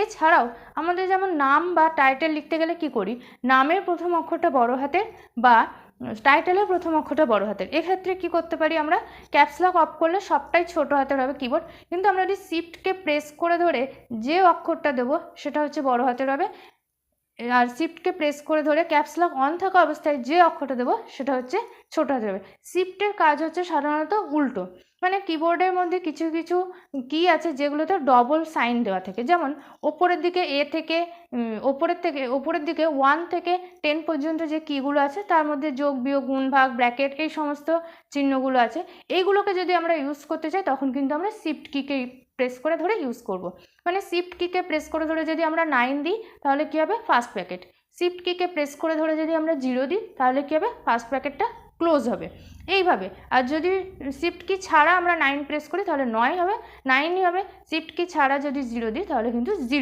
এছাড়াও আমাদের যেমন নাম বা টাইটেল লিখতে গেলে কি করি? নামের প্রথম অক্ষরটা বড় হাতের বা টাইটেলের প্রথম অক্ষরটা বড় হাতের এক্ষেত্রে কি করতে পারি আমরা? ক্যাপসলক অফ করলে সবটাই ছোট হাতের হবে কিবোর্ড কিন্তু আমরা যদি শিফটকে প্রেস করে ধরে যে অক্ষরটা দেব, সেটা হচ্ছে বড় হাতের হবে। আর শিফটকে প্রেস করে ধরে ক্যাপসলক অন থাকা অবস্থায় যে অক্ষরটা দেবো সেটা হচ্ছে ছোট হাতের হবে শিফটের কাজ হচ্ছে সাধারণত উল্টো। মানে কিবোর্ডের মধ্যে কিছু কিছু কি আছে যেগুলোতে ডবল সাইন দেওয়া থাকে। যেমন ওপরের দিকে এ থেকে ওপরের থেকে, ওপরের দিকে ওয়ান থেকে টেন পর্যন্ত যে কিগুলো আছে, তার মধ্যে যোগ, বিয়োগ, গুণ, ভাগ ব্র্যাকেট এই সমস্ত চিহ্নগুলো আছে। এইগুলোকে যদি আমরা ইউজ করতে চাই, তখন কিন্তু আমরা শিফট কিকে প্রেস করে ধরে ইউজ করব। মানে শিফট কিকে প্রেস করে ধরে যদি আমরা নাইন দিই, তাহলে কী হবে? ফার্স্ট প্যাকেট শিফট কিকে প্রেস করে ধরে যদি আমরা জিরো দিই, তাহলে কী হবে? ফার্স্ট প্যাকেটটা ক্লোজ হবে। এইভাবে। আর যদি শিফট কি ছাড়া আমরা নাইন প্রেস করি, তাহলে নয় হবে। নাইনই হবে। শিফট কি ছাড়া যদি জিরো দিই, তাহলে কিন্তু জিরো